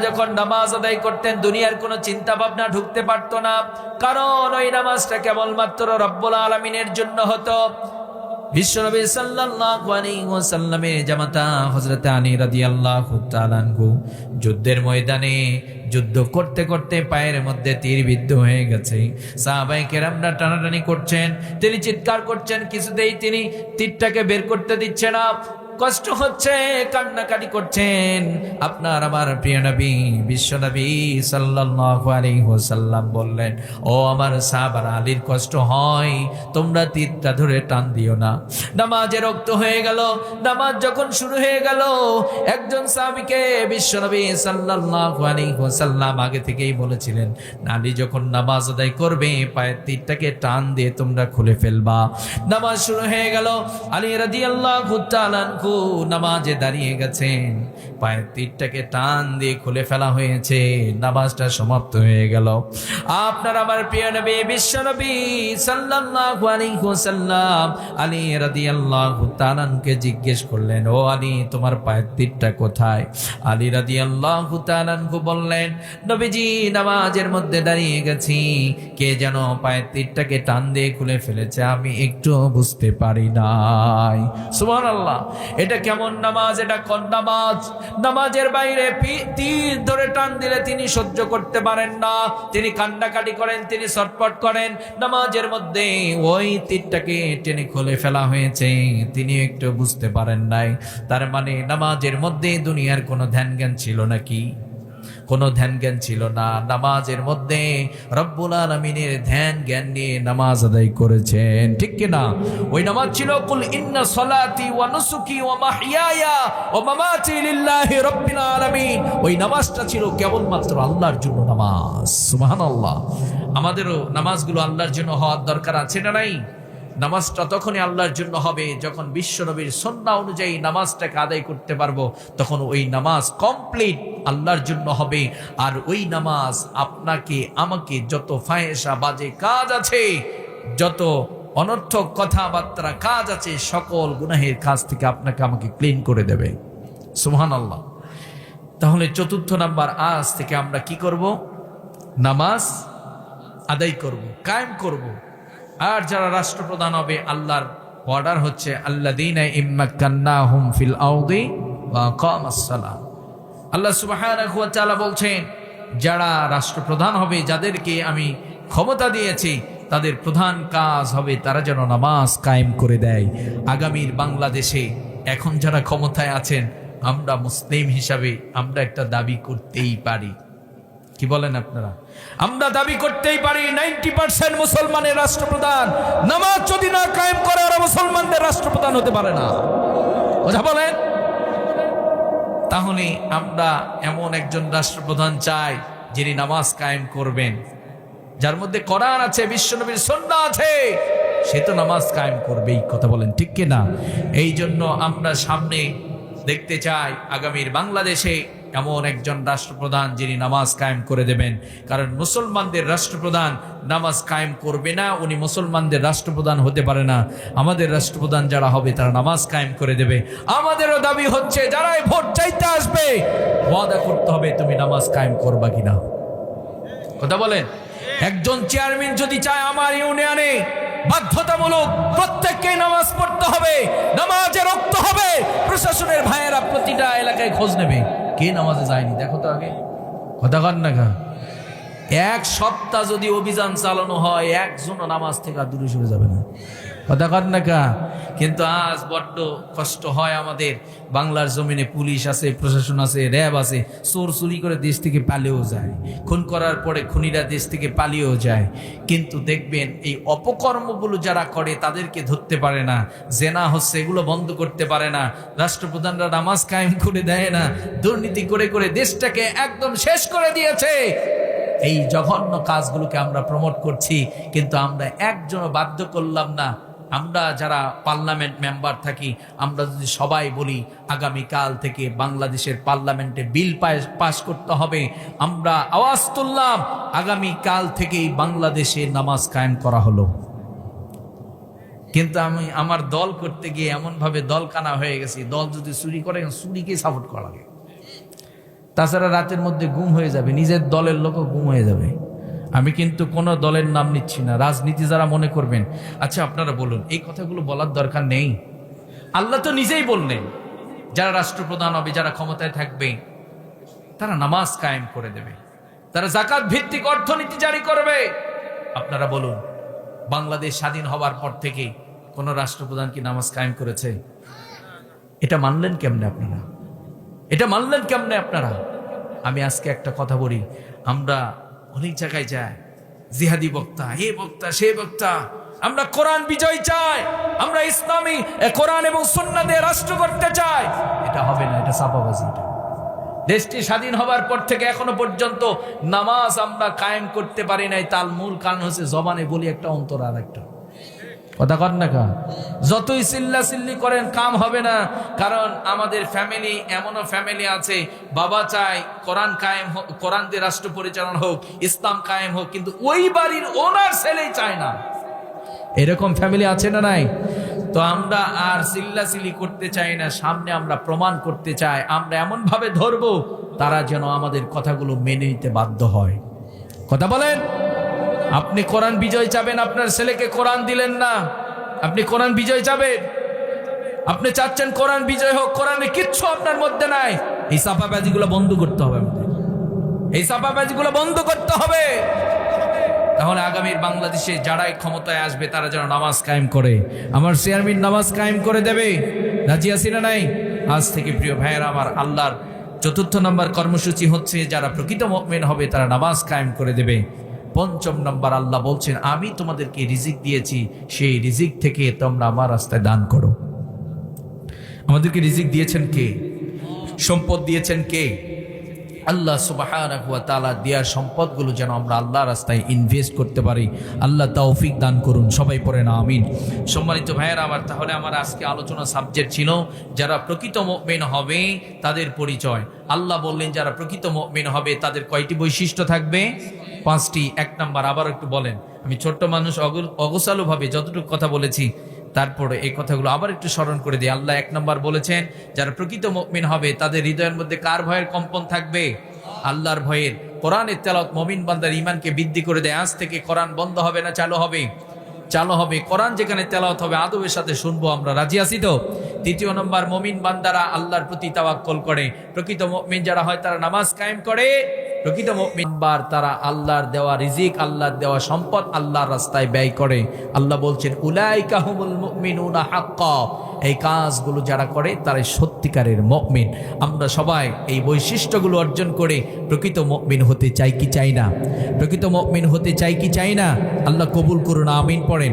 যখন নামাজ আদায় করতেন, দুনিয়ার কোনো চিন্তা ভাবনা ঢুকতে পারতো না। কারণ ওই নামাজটা কেবলমাত্র রব্বুল আলমিনের জন্য হতো। যুদ্ধের ময়দানে যুদ্ধ করতে করতে পায়ের মধ্যে তীর বিদ্ধ হয়ে গেছে। সাহাবাই কেরামরা টানাটানি করছেন, তিনি চিৎকার করছেন, কিছুতেই তিনি তীরটাকে বের করতে দিচ্ছে না। কষ্ট হচ্ছে, কান্নাকাটি করছেন। আপনার আমার প্রিয় নবী, বিশ্ব নবী সাল্লাল্লাহু আলাইহি ওয়াসাল্লাম বললেন, ও আমার সাহাবার, আলীর কষ্ট হয়, তোমরা তীরটা ধরে টান দিও না। নামাজে রক্ত হয়ে গেল, নামাজ যখন শুরু হয়ে গেল, একজন সাহাবীকে বিশ্ব নবী সাল্লাল্লাহু আলাইহি ওয়াসাল্লাম আগে থেকেই বলেছিলেন, নালী যখন নামাজ আদায় করবে, পায়ের তীরটাকে টান দিয়ে তোমরা খুলে ফেলবা। নামাজ শুরু হয়ে গেল, আলী রাদিয়াল্লাহু তাআলা আনহু নামাজে দাঁড়িয়ে গেছেন। পায়ের তীরটাকে টান দিয়ে খুলে ফেলা হয়েছে। নামাজটা সমাপ্ত হয়ে গেল। আপনার আমার প্রিয় নবী, বিশ্ব নবী সাল্লাল্লাহু আলাইহি ওয়াসাল্লাম, আলী রাদিয়াল্লাহু তাআলাকে জিজ্ঞেস করলেন, ও আলী, তোমার পায়ের তীরটা কোথায়? আলী রাদিয়াল্লাহু তাআলাকে বললেন, নবীজি, নামাজের মধ্যে দাঁড়িয়ে গেছি। কে যেন পায়ের তীরটাকে টান দিয়ে খুলে ফেলেছে, আমি একটু বুঝতে পারি নাই। সুবহানাল্লাহ। এটা কেমন নামাজ? এটা কোন নামাজ? নামাজের বাইরে তীর ধরে টান দিলে তিনি সহ্য করতে পারেন না। তিনি কান্নাকাটি করেন, তিনি সটপট করেন। নামাজের মধ্যে ওই তীরটাকে টেনে খুলে ফেলা হয়েছে। তিনি একটু বুঝতে পারেন নাই। তার মানে নামাজের মধ্যে দুনিয়ার কোনো ধ্যান জ্ঞান ছিল নাকি? কোনো ধ্যান জ্ঞান ছিল না। নামাজের মধ্যে রব্বুল আলমিনের ধ্যান জ্ঞান নিয়ে নামাজ আদায় করেছেন। ঠিক কিনা? ওই নামাজ ছিল, কুল ইন্না সলাতি ওয়া নুসুকি ওয়া মাহইয়ায়া ওয়া মামাতি লিল্লাহি রাব্বিল আলামিন। ওই নামাজটা ছিল কেবলমাত্র আল্লাহর জন্য নামাজ। সুবহানাল্লাহ। আমাদেরও নামাজগুলো আল্লাহর জন্য হওয়ার দরকার আছে না নাই? নামাজটা তখনই আল্লাহর জন্য হবে, যখন বিশ্বনবীর সন্না অনুযায়ী নামাজটাকে আদায় করতে পারব, তখন ওই নামাজ কমপ্লিট আল্লাহর জন্য হবে। আর ওই নামাজ আপনাকে, আমাকে যত ফায়েসা বাজে কাজ আছে, যত অনর্থক কথাবার্তা কাজ আছে, সকল গুনাহের কাজ থেকে আপনাকে আমাকে ক্লিন করে দেবে। সুহান আল্লাহ তাহলে চতুর্থ নাম্বার, আজ থেকে আমরা কি করব? নামাজ আদায় করব, কায়েম করব। আর যারা রাষ্ট্রপ্রধান হবে, আল্লাহর অর্ডার হচ্ছে আল্লাহ দিন আউদি আল্লাহ তাআলা বলছেন, যারা রাষ্ট্রপ্রধান হবে, যাদেরকে আমি ক্ষমতা দিয়েছি, তাদের প্রধান কাজ হবে তারা যেন নামাজ কায়েম করে দেয়। আগামীর বাংলাদেশে এখন যারা ক্ষমতায় আছেন, আমরা মুসলিম হিসাবে আমরা একটা দাবি করতেই পারি। কি বলেন আপনারা? আমরা দাবি করতেই পারি, নাইনটি পার্সেন্ট মুসলমানের রাষ্ট্রপ্রধান নামাজ যদি না কায়েম করে ওরা মুসলমানদের রাষ্ট্রপ্রধান হতে পারে না। কথা বলেন? তাহলে আমরা এমন একজন রাষ্ট্রপ্রধান চাই, যিনি নামাজ কায়েম করবেন। যার মধ্যে কোরআন আছে, বিশ্বনবীর সন্না আছে, সে তো নামাজ কায়েম করবেই, কথা বলেন ঠিক কিনা? এই জন্য আমরা সামনে দেখতে চাই, আগামীর বাংলাদেশে এমন একজন রাষ্ট্রপ্রধান যিনি নামাজ কায়েম করে দেবেন। কারণ মুসলমানদের রাষ্ট্রপ্রধান নামাজ কায়েম করবে না, উনি মুসলমানদের রাষ্ট্রপ্রধান হতে পারে না। আমাদের রাষ্ট্রপ্রধান যারা হবে, তারা নামাজ কায়েম করে দেবে। আমাদেরও দাবি হচ্ছে, যারাই ভোট চাইতে আসবে, ওয়াদা করতে হবে তুমি নামাজ কায়েম করবা কিনা। কথা বলেন। একজন চেয়ারম্যান যদি চায় আমার ইউনিয়নে বাধ্যতামূলক প্রত্যেককে নামাজ পড়তে হবে, নামাজে রক্ত হবে, প্রশাসনের ভাইয়েরা প্রতিটা এলাকায় খোঁজ নেবে। কে নামাজে যায়নি? দেখো তো আগে। কথা কর না এক সপ্তাহ যদি অভিযান চালানো হয়, একজনও নামাজ থেকে আর দূরে সরে যাবে না। কথা কন না কিন্তু আজ বড্ড কষ্ট হয় আমাদের। বাংলার জমিনে পুলিশ আছে, প্রশাসন আছে, র্যাব আছে চোর চুরি করে দেশ থেকে পালিয়েও যায়। খুন করার পরে খুনিরা দেশ থেকে পালিয়েও যায়। কিন্তু দেখবেন এই অপকর্মগুলো যারা করে তাদেরকে ধরতে পারে না। জেনা হচ্ছে, এগুলো বন্ধ করতে পারে না। রাষ্ট্রপ্রধানরা নামাজ কায়েম করে দেয় না। দুর্নীতি করে করে দেশটাকে একদম শেষ করে দিয়েছে। এই জঘন্য কাজগুলোকে আমরা প্রমোট করছি। কিন্তু আমরা একজনও বাধ্য করলাম না। আমরা যারা পার্লামেন্ট মেম্বার থাকি, আমরা যদি সবাই বলি, আগামীকাল থেকে বাংলাদেশের পার্লামেন্টে বিল পাস করতে হবে, আমরা আওয়াজ তুললাম, আগামীকাল থেকেই বাংলাদেশে নামাজ কায়েম করা হলো। কিন্তু আমি আমার দল করতে গিয়ে এমনভাবে দল কানা হয়ে গেছি, দল যদি চুরি করে চুরিকে সাপোর্ট করা লাগে। তাছাড়া রাতের মধ্যে গুম হয়ে যাবে, নিজের দলের লোকও গুম হয়ে যাবে। আমি কিন্তু কোনো দলের নাম নিচ্ছি না, রাজনীতি যারা মনে করবেন। আচ্ছা আপনারা বলুন, এই কথাগুলো বলার দরকার নেই। আল্লাহ তো নিজেই বললেন, যারা রাষ্ট্রপ্রধান হবে, যারা ক্ষমতায় থাকবে, তারা নামাজ কায়েম করে দেবে। তারা জাকাত ভিত্তিক অর্থনীতি জারি করবে। আপনারা বলুন, বাংলাদেশ স্বাধীন হওয়ার পর থেকে কোন রাষ্ট্রপ্রধান কি নামাজ কায়েম করেছে? এটা মানলেন কেমনে আপনারা? এটা মানলেন কেমনে আপনারা? আমি আজকে একটা কথা বলি, আমরা অনেক জায়গায় যায়। জিহাদি বক্তা, এ বক্তা, সে বক্তা। আমরা কোরআন বিজয় চাই, আমরা ইসলামী কোরআন এবং সন্ন্যাদের রাষ্ট্র করতে চাই। এটা হবে না, এটা সাপাবাজি দেশটি স্বাধীন হবার পর থেকে এখনও পর্যন্ত নামাজ আমরা কায়েম করতে পারি নাই, তার মূল কারণ হচ্ছে জবানে বলি একটা অন্তর আর একটা। কথা কর না কা যতই চিল্লা চিল্লি করেন, কাম হবে না। কারণ আমাদের ফ্যামিলি এমনও ফ্যামিলি আছে, বাবা চায় কোরআন কায়েম হোক, কোরআন দিয়ে রাষ্ট্র পরিচালনা হোক, ইসলাম কায়েম হোক, কিন্তু ওই বাড়ির ওনার ছেলেই চায় না। এরকম ফ্যামিলি আছে না নাই? তো আমরা আর চিল্লাচিল্লি করতে চাই না, সামনে আমরা প্রমাণ করতে চাই, আমরা এমন ভাবে ধরবো, তারা যেন আমাদের কথাগুলো মেনে নিতে বাধ্য হয়। কথা বলেন? আপনি কোরআন বিজয় চাবেন, আপনার ছেলেকে কোরআন দিলেন না। আপনি কোরআন বিজয় চাবেন? আপনি চাচ্ছেন কোরআন বিজয় হোক, কোরআনে কিচ্ছু আপনার মধ্যে নাই। এই সাপাবাজিগুলো বন্ধ করতে হবে এই সাপাবাজিগুলো বন্ধ করতে হবে। তাহলে আগামীর বাংলাদেশে যারাই ক্ষমতায় আসবে, তারা যেন নামাজ কায়েম করে। আমার চেয়ারম্যান নামাজ কায়েম করে দেবে। রাজি আছি না নাই? আজ থেকে প্রিয় ভাইয়েরা, আমার আল্লাহর চতুর্থ নম্বর কর্মসূচি হচ্ছে, যারা প্রকৃত মকমেন হবে, তারা নামাজ কায়েম করে দেবে। পঞ্চম নম্বর আল্লাহ বলছেন, আমি তোমাদেরকে রিজিক দিয়েছি, সেই রিজিক থেকে তোমরা আমার রাস্তায় দান করো। আমাদেরকে রিজিক দিয়েছেন কে? সম্পদ দিয়েছেন কে? আল্লাহ সুবাহানাহু ওয়া তাআলা দেওয়ার সম্পদগুলো যেন আমরা আল্লাহ রাস্তায় ইনভেস্ট করতে পারি। আল্লাহ তৌফিক দান করুন, সবাই পড়ে না, আমিন। সম্মানিত ভাইয়েরা আমার, তাহলে আমার আজকে আলোচনা সাবজেক্ট ছিল, যারা প্রকৃত মেন হবে, তাদের পরিচয়। আল্লাহ বললেন, যারা প্রকৃত মেন হবে, তাদের কয়টি বৈশিষ্ট্য থাকবে? পাঁচটি, এক নাম্বার। আবার একটু বলেন, আমি ছোট্ট মানুষ, অগ- অগোছালোভাবে যতটুকু কথা বলেছি, তারপরে এই কথাগুলো আবার একটু স্মরণ করে দিই। আল্লাহ এক নম্বর বলেছেন, যারা প্রকৃত মুমিন হবে, তাদের হৃদয়ের মধ্যে কার ভয়ের কম্পন থাকবে? আল্লাহর ভয়ের। কোরআনের তেলাওয়াত মমিন বান্দার ইমানকে বৃদ্ধি করে দেয়। আজ থেকে কোরআন বন্ধ হবে না, চালু হবে? চালু হবে। কোরআন যেখানে তেলাওয়াত হবে, আদবের সাথে শুনব আমরা। রাজি আছি তো? তৃতীয় নম্বর, মমিন বান্দারা আল্লাহর প্রতি তাওয়াক্কল করে। প্রকৃত মুমিন যারা হয়, তারা নামাজ কায়েম করে। প্রকৃত মুমিনবার তারা আল্লাহর দেওয়া রিজিক, আল্লাহর দেওয়া সম্পদ, আল্লাহর রাস্তায় ব্যয় করে। আল্লাহ বলছেন, উলাইকা হুমুল মুমিনুনা হাক্কা। এই কাজগুলো যারা করে, তারাই সত্যিকারের মুমিন। আমরা সবাই এই বৈশিষ্ট্যগুলো অর্জন করে প্রকৃত মুমিন হতে চাই কি চাই না? প্রকৃত মুমিন হতে চাই কি চাই না? আল্লাহ কবুল করুন, আমিন পড়েন।